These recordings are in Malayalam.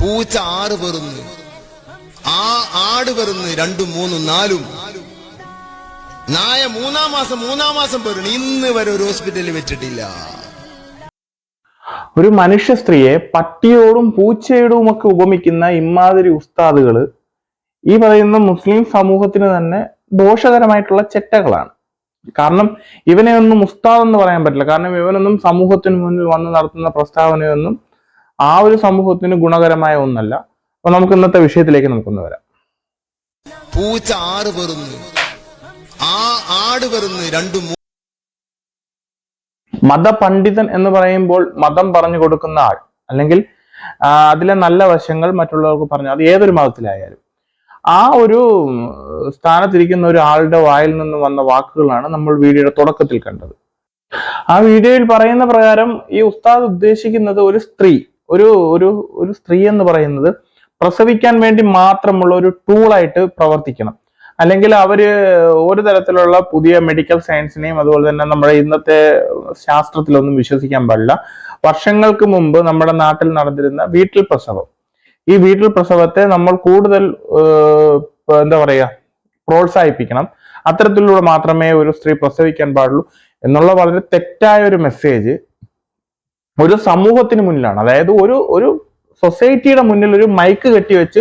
പൂച്ച ആറ് പെറുന്ന്. ആ ആട് പെറുന്ന് രണ്ടും മൂന്നും നാലും. നായ മൂന്നാം മാസം മൂന്നാം മാസം പെറുന്നു. ഇന്ന് വരെ ഒരു ഹോസ്പിറ്റലിൽ വെച്ചിട്ടില്ല. ഒരു മനുഷ്യ സ്ത്രീയെ പട്ടിയോടും പൂച്ചയോടും ഒക്കെ ഉപമിക്കുന്ന ഇമാതിരി ഉസ്താദുകൾ ഈ പറയുന്ന മുസ്ലിം സമൂഹത്തിന് തന്നെ ദോഷകരമായിട്ടുള്ള ചെറ്റകളാണ്. കാരണം ഇവനെ ഒന്നും ഉസ്താദ് എന്ന് പറയാൻ പറ്റില്ല. കാരണം ഇവനൊന്നും സമൂഹത്തിന് മുന്നിൽ വന്ന് നടത്തുന്ന പ്രസ്താവനയൊന്നും ആ ഒരു സമൂഹത്തിന് ഗുണകരമായ ഒന്നല്ല. അപ്പൊ നമുക്ക് ഇന്നത്തെ വിഷയത്തിലേക്ക് നമുക്കൊന്ന് വരാം. പൂച്ച ആറ് പെറുന്നു. ആ ആട് പെറുന്നു രണ്ടു മതപണ്ഡിതൻ എന്ന് പറയുമ്പോൾ മതം പറഞ്ഞു കൊടുക്കുന്ന ആൾ അല്ലെങ്കിൽ അതിലെ നല്ല വശങ്ങൾ മറ്റുള്ളവർക്ക് പറഞ്ഞു അത് ഏതൊരു മതത്തിലായാലും. ആ ഒരു സ്ഥാനത്തിരിക്കുന്ന ഒരു ആളുടെ വായിൽ നിന്ന് വന്ന വാക്കുകളാണ് നമ്മൾ വീഡിയോയുടെ തുടക്കത്തിൽ കണ്ടത്. ആ വീഡിയോയിൽ പറയുന്ന പ്രകാരം ഈ ഉസ്താദ് ഉദ്ദേശിക്കുന്നത് ഒരു സ്ത്രീ ഒരു ഒരു ഒരു സ്ത്രീ എന്ന് പറയുന്നത് പ്രസവിക്കാൻ വേണ്ടി മാത്രമുള്ള ഒരു ടൂളായിട്ട് പ്രവർത്തിക്കണം. അല്ലെങ്കിൽ അവർ ഒരു തരത്തിലുള്ള പുതിയ മെഡിക്കൽ സയൻസിനെയും അതുപോലെ തന്നെ നമ്മുടെ ഇന്നത്തെ ശാസ്ത്രത്തിലൊന്നും വിശ്വസിക്കാൻ പാടില്ല. വർഷങ്ങൾക്ക് മുമ്പ് നമ്മുടെ നാട്ടിൽ നടന്നിരുന്ന വീട്ടിൽ പ്രസവം. ഈ വീട്ടിൽ പ്രസവത്തെ നമ്മൾ കൂടുതൽ എന്താ പറയുക പ്രോത്സാഹിപ്പിക്കണം. അത്തരത്തിലൂടെ മാത്രമേ ഒരു സ്ത്രീ പ്രസവിക്കാൻ പാടുള്ളൂ. എന്നുള്ള വളരെ തെറ്റായ ഒരു മെസ്സേജ് ഒരു സമൂഹത്തിന് മുന്നിലാണ്. അതായത് ഒരു ഒരു സൊസൈറ്റിയുടെ മുന്നിൽ ഒരു മൈക്ക് കെട്ടിവെച്ച്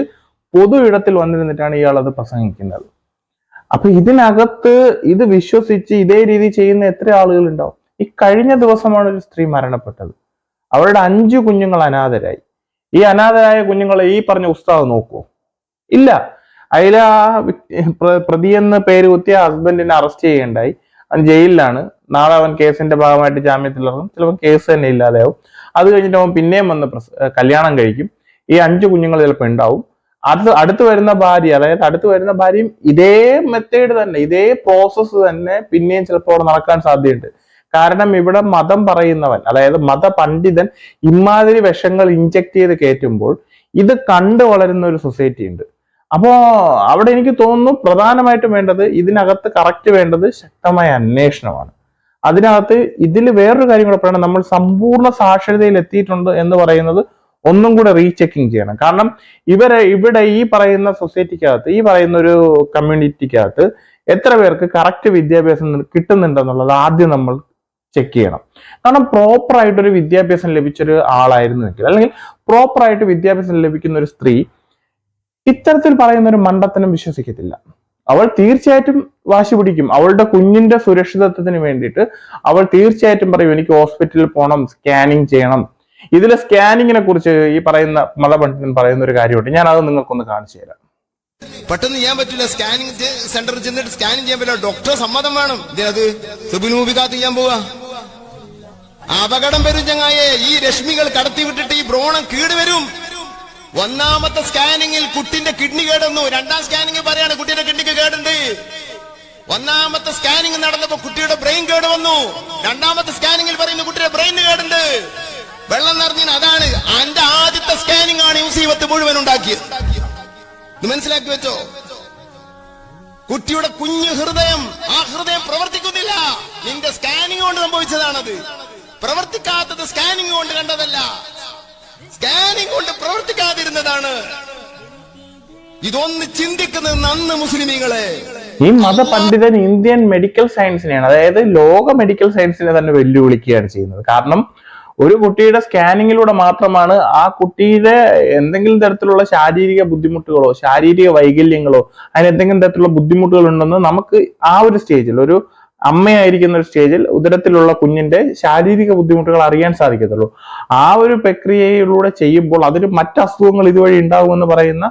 പൊതു ഇടത്തിൽ വന്നിരുന്നിട്ടാണ് ഇയാൾ അത് പ്രസംഗിക്കുന്നത്. അപ്പൊ ഇതിനകത്ത് ഇത് വിശ്വസിച്ച് ഇതേ രീതി ചെയ്യുന്ന എത്ര ആളുകൾ ഉണ്ടാവും ഈ കഴിഞ്ഞ ദിവസമാണ് ഒരു സ്ത്രീ മരണപ്പെട്ടത്. അവരുടെ അഞ്ചു കുഞ്ഞുങ്ങൾ അനാഥരായി. ഈ അനാഥരായ കുഞ്ഞുങ്ങളെ ഈ പറഞ്ഞ ഉസ്താദ് നോക്കുവോ? ഇല്ല. അതിൽ ആ പ്രതിയെന്ന് പേര് കുത്തിയ ഹസ്ബൻഡിനെ അറസ്റ്റ് ചെയ്യേണ്ടായി. ജയിലിലാണ്. നാളെ അവൻ കേസിന്റെ ഭാഗമായിട്ട് ജാമ്യത്തിൽ ഇറങ്ങും ചിലപ്പോൾ കേസ് തന്നെ ഇല്ലാതെയാവും. അത് കഴിഞ്ഞിട്ട് അവൻ പിന്നെയും വന്ന് കല്യാണം കഴിക്കും. ഈ അഞ്ച് കുഞ്ഞുങ്ങൾ ചിലപ്പോൾ ഉണ്ടാവും. അത് അടുത്ത് വരുന്ന ഭാര്യ അതായത് അടുത്ത് വരുന്ന ഭാര്യയും ഇതേ മെത്തേഡ് തന്നെ ഇതേ പ്രോസസ്സ് തന്നെ പിന്നെയും ചിലപ്പോൾ അവിടെ നടക്കാൻ സാധ്യതയുണ്ട്. കാരണം ഇവിടെ മതം പറയുന്നവൻ അതായത് മതപണ്ഡിതൻ ഇമാതിരി വിഷങ്ങൾ ഇഞ്ചക്ട് ചെയ്ത് കയറ്റുമ്പോൾ ഇത് കണ്ടു വളരുന്ന ഒരു സൊസൈറ്റി ഉണ്ട്. അപ്പോ അവിടെ എനിക്ക് തോന്നുന്നു പ്രധാനമായിട്ടും വേണ്ടത് ഇതിനകത്ത് കറക്റ്റ് വേണ്ടത് ശക്തമായ അന്വേഷണമാണ്. അതിനകത്ത് ഇതിൽ വേറൊരു കാര്യം കൂടെ പറയണം. നമ്മൾ സമ്പൂർണ സാക്ഷരതയിൽ എത്തിയിട്ടുണ്ട് എന്ന് പറയുന്നത് ഒന്നും കൂടെ റീചെക്കിങ് ചെയ്യണം. കാരണം ഇവരെ ഇവിടെ ഈ പറയുന്ന സൊസൈറ്റിക്കകത്ത് ഈ പറയുന്ന ഒരു കമ്മ്യൂണിറ്റിക്കകത്ത് എത്ര പേർക്ക് കറക്റ്റ് വിദ്യാഭ്യാസം കിട്ടുന്നുണ്ടെന്നുള്ളത് ആദ്യം നമ്മൾ ചെക്ക് ചെയ്യണം. കാരണം പ്രോപ്പർ ആയിട്ടൊരു വിദ്യാഭ്യാസം ലഭിച്ചൊരു ആളായിരുന്നുവെങ്കിൽ അല്ലെങ്കിൽ പ്രോപ്പർ ആയിട്ട് വിദ്യാഭ്യാസം ലഭിക്കുന്ന ഒരു സ്ത്രീ ഇത്തരത്തിൽ പറയുന്ന ഒരു മണ്ടത്തനം വിശ്വസിക്കത്തില്ല. അവൾ തീർച്ചയായിട്ടും വാശി പിടിക്കും. അവളുടെ കുഞ്ഞിന്റെ സുരക്ഷിതത്വത്തിന് വേണ്ടിയിട്ട് അവൾ തീർച്ചയായിട്ടും പറയും എനിക്ക് ഹോസ്പിറ്റലിൽ പോകണം സ്കാനിങ് ചെയ്യണം. ഇതിലെ സ്കാനിങ്ങിനെ കുറിച്ച് ഈ പറയുന്ന മതപണ്ഡിതൻ പറയുന്ന ഒരു കാര്യമുണ്ട്. ഞാൻ അത് നിങ്ങൾക്കൊന്ന് കാണിച്ചു തരാം. പെട്ടെന്ന് ചെയ്യാൻ പറ്റില്ല. സ്കാനിങ് സെന്ററിൽ ചെന്നിട്ട് സ്കാനിങ് ചെയ്യാൻ പറ്റില്ല. ഡോക്ടർ സമ്മതം വേണം. അത് സിബിൽ മൂബിക്കാത്ത് ചെയ്യാൻ പോവാ. അപകടം വരും ചങ്ങായെ ഈ രശ്മികൾ കടത്തി വിട്ടിട്ട് ഈ ബ്രോണം കേടുവരും ഒന്നാമത്തെ സ്കാനിങ്ങിൽ കുട്ടിന്റെ കിഡ്നി കേടുന്നു. രണ്ടാം സ്കാനിങ്ങിൽ പറയാണ് കുട്ടിയുടെ കിഡ്നിക്ക് കേടുണ്ട്. ഒന്നാമത്തെ സ്കാനിങ് നടന്നപ്പോ കുട്ടിയുടെ ബ്രെയിൻ കേട് വന്നു. രണ്ടാമത്തെ സ്കാനിങ്ങിൽ പറയുന്നു കുട്ടിയുടെ ബ്രെയിൻ കേടുണ്ട്. വെള്ളം നിറഞ്ഞു അതാണ് അന്റെ ആദ്യത്തെ സ്കാനിങ് ആണ് യൂസീവത്ത് മുഴുവൻ ഉണ്ടാക്കിയത്. മനസ്സിലാക്കി വെച്ചോ? കുട്ടിയുടെ കുഞ്ഞു ഹൃദയം ആ ഹൃദയം പ്രവർത്തിക്കുന്നില്ല. നിന്റെ സ്കാനിങ് കൊണ്ട് സംഭവിച്ചതാണത്. പ്രവർത്തിക്കാത്തത് സ്കാനിങ് കൊണ്ട് കണ്ടതല്ല. സ്കാനിങ് കൊണ്ട് പ്രവർത്തിക്കാതിരുന്നതാണ്. ഇതൊന്ന് ചിന്തിക്കുന്നത് നന്ന് മുസ്ലിമീങ്ങളെ. ഈ മതപണ്ഡിതൻ ഇന്ത്യൻ മെഡിക്കൽ സയൻസിനെയാണ് അതായത് ലോക മെഡിക്കൽ സയൻസിനെ തന്നെ വെല്ലുവിളിക്കുകയാണ് ചെയ്യുന്നത്. കാരണം ഒരു കുട്ടിയുടെ സ്കാനിങ്ങിലൂടെ മാത്രമാണ് ആ കുട്ടിയുടെ എന്തെങ്കിലും തരത്തിലുള്ള ശാരീരിക ബുദ്ധിമുട്ടുകളോ ശാരീരിക വൈകല്യങ്ങളോ അതിന് എന്തെങ്കിലും തരത്തിലുള്ള ബുദ്ധിമുട്ടുകൾ ഉണ്ടെന്ന് നമുക്ക് ആ ഒരു സ്റ്റേജിൽ ഒരു അമ്മയായിരിക്കുന്ന ഒരു സ്റ്റേജിൽ ഉദരത്തിലുള്ള കുഞ്ഞിന്റെ ശാരീരിക ബുദ്ധിമുട്ടുകൾ അറിയാൻ സാധിക്കത്തുള്ളൂ. ആ ഒരു പ്രക്രിയയിലൂടെ ചെയ്യുമ്പോൾ അതിന് മറ്റ് അസുഖങ്ങൾ ഇതുവഴി ഉണ്ടാകുമെന്ന് പറയുന്ന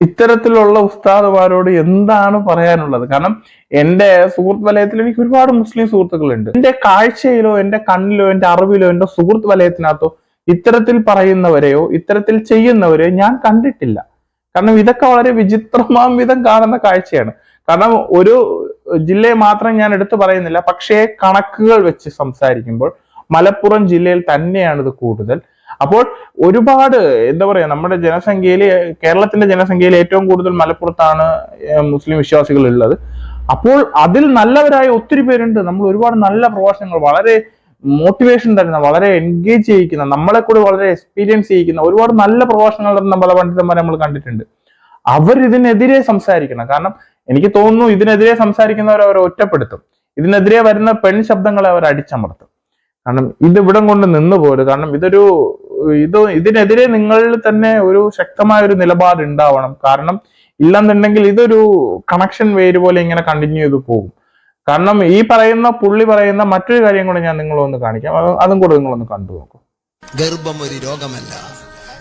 ഇത്തരത്തിലുള്ള ഉസ്താദുമാരോട് എന്താണ് പറയാനുള്ളത്? കാരണം എന്റെ സുഹൃത്ത് വലയത്തിൽ എനിക്ക് ഒരുപാട് മുസ്ലിം സുഹൃത്തുക്കളുണ്ട്. എന്റെ കാഴ്ചയിലോ എന്റെ കണ്ണിലോ എന്റെ അറിവിലോ എന്റെ സുഹൃത്ത് വലയത്തിനകത്തോ ഇത്തരത്തിൽ പറയുന്നവരെയോ ഇത്തരത്തിൽ ചെയ്യുന്നവരെയോ ഞാൻ കണ്ടിട്ടില്ല. കാരണം ഇതൊക്കെ വളരെ വിചിത്രമാം വിധം കാണുന്ന കാഴ്ചയാണ്. കാരണം ഒരു ജില്ലയെ മാത്രം ഞാൻ എടുത്തു പറയുന്നില്ല പക്ഷേ കണക്കുകൾ വെച്ച് സംസാരിക്കുമ്പോൾ മലപ്പുറം ജില്ലയിൽ തന്നെയാണ് ഇത് കൂടുതൽ. അപ്പോൾ ഒരുപാട് എന്താ പറയാ നമ്മുടെ ജനസംഖ്യയിൽ കേരളത്തിന്റെ ജനസംഖ്യയിൽ ഏറ്റവും കൂടുതൽ മലപ്പുറത്താണ് മുസ്ലിം വിശ്വാസികൾ ഉള്ളത്. അപ്പോൾ അതിൽ നല്ലവരായ ഒത്തിരി പേരുണ്ട്. നമ്മൾ ഒരുപാട് നല്ല പ്രഭാഷണങ്ങൾ വളരെ മോട്ടിവേഷൻ തരുന്ന വളരെ എൻഗേജ് ചെയ്യിക്കുന്ന നമ്മളെ കൂടെ വളരെ എക്സ്പീരിയൻസ് ചെയ്യിക്കുന്ന ഒരുപാട് നല്ല പ്രഭാഷണങ്ങൾ തരുന്ന പല പണ്ഡിതന്മാരെ നമ്മൾ കണ്ടിട്ടുണ്ട്. അവർ ഇതിനെതിരെ സംസാരിക്കണം. കാരണം എനിക്ക് തോന്നുന്നു ഇതിനെതിരെ സംസാരിക്കുന്നവർ അവർ ഒറ്റപ്പെടുത്തും. ഇതിനെതിരെ വരുന്ന പെൺ ശബ്ദങ്ങളെ അവർ അടിച്ചമർത്തും. കാരണം ഇത് ഇവിടം കൊണ്ട് നിന്ന് പോരും. കാരണം ഇതൊരു ഇത് ഇതിനെതിരെ നിങ്ങളിൽ തന്നെ ഒരു ശക്തമായ ഒരു നിലപാട് ഉണ്ടാവണം. കാരണം ഇല്ലെന്നുണ്ടെങ്കിൽ ഇതൊരു കണക്ഷൻ വേര് പോലെ ഇങ്ങനെ കണ്ടിന്യൂ ചെയ്ത് പോകും. കാരണം ഈ പറയുന്ന പുള്ളി പറയുന്ന മറ്റൊരു കാര്യം കൂടെ ഞാൻ നിങ്ങളൊന്ന് കാണിക്കാം. അതും കൂടെ നിങ്ങളൊന്ന് കണ്ടു നോക്കും ഗർഭം ഒരു രോഗമല്ല.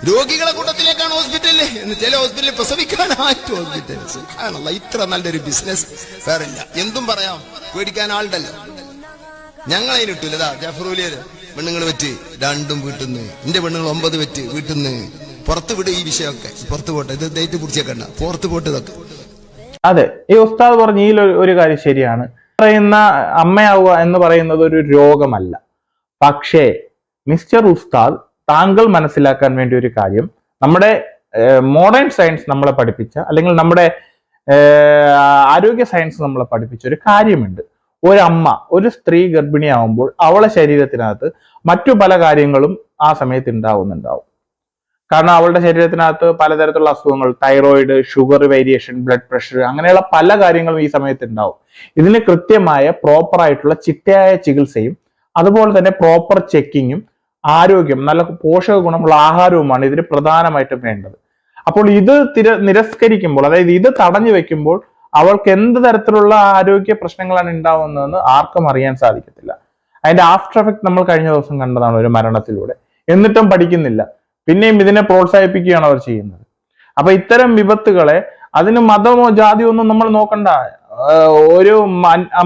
രോഗികളെ കൂട്ടത്തിലേക്കാണ് ഹോസ്പിറ്റലിൽ ചില ഹോസ്പിറ്റലിൽ പ്രസവിക്കാനായിട്ട് ഹോസ്പിറ്റൽ ആണല്ല ഇത്ര നല്ലൊരു ബിസിനസ് വേറില്ല എന്തും പറയാം. പേടിക്കാൻ ആളുണ്ടല്ലോ. ഞങ്ങൾ അതിനിട്ടില്ല ഇതാ ജഫറൂലിയര് പെണ്ണുങ്ങൾ വെറ്റ് രണ്ടും വീട്ടിൽ നിന്ന് എന്റെ പെണ്ണുങ്ങൾ ഒമ്പത് വെറ്റ് വീട്ടിൽ നിന്ന് പുറത്ത് വിട് ഈ വിഷയമൊക്കെ. പുറത്തു പോട്ടെ. ഇത് ഡേറ്റ് പിടിച്ചേക്കണ്ട പുറത്തു പോട്ട് ഇതൊക്കെ. അതെ. ഈ ഉസ്താദ് പറഞ്ഞ ഈ ഒരു കാര്യം ശരിയാണ്. പറയുന്ന അമ്മയാവുക എന്ന് പറയുന്നത് ഒരു രോഗമല്ല. പക്ഷേ മിസ്റ്റർ ഉസ്താദ് താങ്കൾ മനസ്സിലാക്കാൻ വേണ്ടി ഒരു കാര്യം. നമ്മുടെ മോഡേൺ സയൻസ് നമ്മളെ പഠിപ്പിച്ച അല്ലെങ്കിൽ നമ്മുടെ ആരോഗ്യ സയൻസ് നമ്മളെ പഠിപ്പിച്ച ഒരു കാര്യമുണ്ട്. ഒരമ്മ ഒരു സ്ത്രീ ഗർഭിണിയാവുമ്പോൾ അവളെ ശരീരത്തിനകത്ത് മറ്റു പല കാര്യങ്ങളും ആ സമയത്ത് ഉണ്ടാവുന്നുണ്ടാവും. കാരണം അവളുടെ ശരീരത്തിനകത്ത് പലതരത്തിലുള്ള അസുഖങ്ങൾ thyroid sugar variation blood pressure അങ്ങനെയുള്ള പല കാര്യങ്ങളും ഈ സമയത്ത് ഉണ്ടാവും. ഇതിന് കൃത്യമായ പ്രോപ്പർ ആയിട്ടുള്ള ചിട്ടയായ ചികിത്സയും അതുപോലെ തന്നെ പ്രോപ്പർ ചെക്കിങ്ങും ആരോഗ്യം നല്ല പോഷക ഗുണമുള്ള ആഹാരവുമാണ് ഇതിന് പ്രധാനമായിട്ടും വേണ്ടത്. അപ്പോൾ ഇത് തിര നിരസ്കരിക്കുമ്പോൾ അതായത് ഇത് തടഞ്ഞു വെക്കുമ്പോൾ അവൾക്ക് എന്ത് തരത്തിലുള്ള ആരോഗ്യ പ്രശ്നങ്ങളാണ് ഉണ്ടാവുന്നതെന്ന് ആർക്കും അറിയാൻ സാധിക്കത്തില്ല. അതിന്റെ ആഫ്റ്റർ എഫക്ട് നമ്മൾ കഴിഞ്ഞ ദിവസം കണ്ടതാണ് ഒരു മരണത്തിലൂടെ. എന്നിട്ടും പഠിക്കുന്നില്ല. പിന്നെയും ഇതിനെ പ്രോത്സാഹിപ്പിക്കുകയാണ് അവർ ചെയ്യുന്നത്. അപ്പൊ ഇത്തരം വിപത്തുകളെ അതിന് മതമോ ജാതിയോ ഒന്നും നമ്മൾ നോക്കണ്ട. ഒരു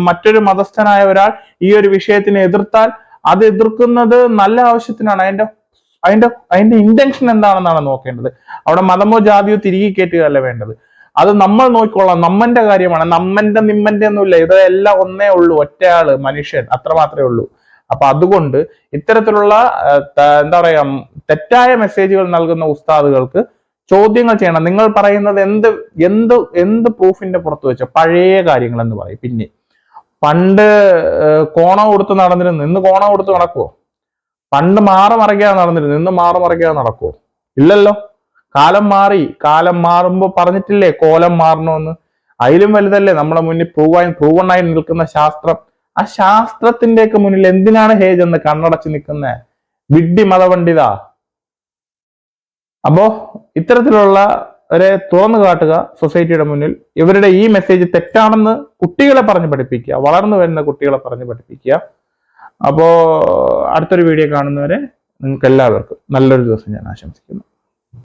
മറ്റൊരു മതസ്ഥനായ ഒരാൾ ഈ ഒരു വിഷയത്തിനെ എതിർത്താൽ അത് എതിർക്കുന്നത് നല്ല ആവശ്യത്തിനാണ്. അതിന്റെ അതിന്റെ അതിന്റെ ഇന്റൻഷൻ എന്താണെന്നാണ് നോക്കേണ്ടത്. അവിടെ മതമോ ജാതിയോ തിരികെ കയറ്റുകയല്ല വേണ്ടത്. അത് നമ്മൾ നോക്കിക്കൊള്ളാം നമ്മന്റെ കാര്യമാണ്. നമ്മന്റെ നിമ്മന്റെ ഒന്നുമില്ല. ഇത് എല്ലാം ഒന്നേ ഉള്ളൂ. ഒറ്റയാൾ മനുഷ്യൻ. അത്ര മാത്രമേ ഉള്ളൂ. അപ്പൊ അതുകൊണ്ട് ഇത്തരത്തിലുള്ള എന്താ പറയാ തെറ്റായ മെസ്സേജുകൾ നൽകുന്ന ഉസ്താദുകൾക്ക് ചോദ്യങ്ങൾ ചെയ്യണം. നിങ്ങൾ പറയുന്നത് എന്ത് എന്ത് എന്ത് പ്രൂഫിന്റെ പുറത്ത് വെച്ച പഴയ കാര്യങ്ങൾ എന്ന് പറയും. പിന്നെ പണ്ട് കോണ കൊടുത്ത് നടന്നിരുന്നു. നിന്ന് കോണം കൊടുത്ത് നടക്കുവോ? പണ്ട് മാറി മറിക്കാതെ നടന്നിരുന്നു. നിന്ന് മാറി മറിക്കാതെ നടക്കുവോ? ഇല്ലല്ലോ. കാലം മാറി. കാലം മാറുമ്പോൾ പറഞ്ഞിട്ടില്ലേ കോലം മാറണമെന്ന് അതിലും വലുതല്ലേ നമ്മുടെ മുന്നിൽ പ്രൂവായി പ്രൂവണ്ണായി നിൽക്കുന്ന ശാസ്ത്രം. ആ ശാസ്ത്രത്തിന്റെയൊക്കെ മുന്നിൽ എന്തിനാണ് ഹേജ് എന്ന് കണ്ണടച്ച് നിൽക്കുന്ന? വിഡ്ഢി മതപണ്ഡിത അപ്പോ ഇത്തരത്തിലുള്ള ഒരു തുറന്നു കാട്ടുക സൊസൈറ്റിയുടെ മുന്നിൽ. ഇവരുടെ ഈ മെസ്സേജ് തെറ്റാണെന്ന് കുട്ടികളെ പറഞ്ഞു പഠിപ്പിക്കുക വളർന്നു വരുന്ന കുട്ടികളെ പറഞ്ഞു പഠിപ്പിക്കുക. അപ്പോ അടുത്തൊരു വീഡിയോ കാണുന്നവരെ നിങ്ങൾക്ക് എല്ലാവർക്കും നല്ലൊരു ദിവസം ഞാൻ ആശംസിക്കുന്നു.